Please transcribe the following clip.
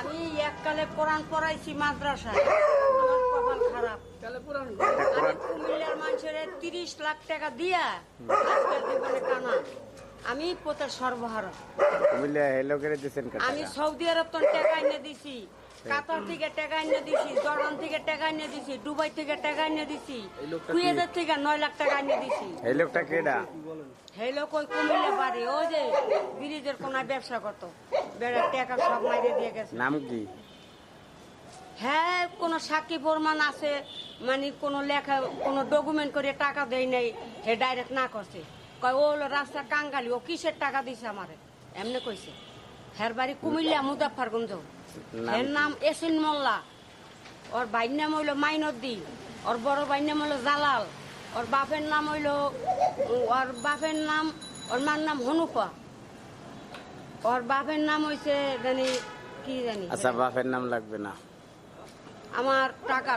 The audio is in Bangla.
আমি এককালে কোরআন পড়াইছি মাদ্রাসায়। আমার কপাল খারাপ। আমি কুমিল্লার মানুষের তিরিশ লাখ টাকা দিয়া আজকের জীবনে কানা আমি পোতার সর্বহারা আমি সৌদি আরব তো টাকা এনে দিছি। কাতার থেকে টাকা এনে দিছি জর্ডান থেকে টাকা এনে দিছি দুবাই থেকে টাকা এনে দিছি কুয়েতের থেকে নয় লাখ টাকা এনে দিছি। এই লোকটা কেডা? এই লোক ওই কুমিল্লা বাড়ি ও যে ব্রিজের কোনায় ব্যবসা করতো। বেড়ার টাকা সব মাইরে দিয়ে গেছে। নাম কি? হ্যাঁ কোনো সাক্ষী প্রমাণ আছে মানে কোনো লেখা কোনো ডকুমেন্ট করে টাকা দেয় নাই হে ডাইরেক্ট না করছে। কয় ও হলো রাস্তা কাঙ্গালি ও কিসের টাকা দিছে আমারে? এমনি কইছে। হের বাড়ি কুমিল্লা মুজাফারগঞ্জ এর নাম এসিন মোল্লা। ওর ভাইয়ের নাম হইল মাইনদ্দি ওর বড় ভাইয়ের নাম হইল জালাল। ওর বাপের নাম হইল ওর বাপের নাম ওর মার নাম হনুফা। ওর বাপের নাম হইছে জানি কি জানি? আচ্ছা বাপের নাম লাগবে না। আমার টাকা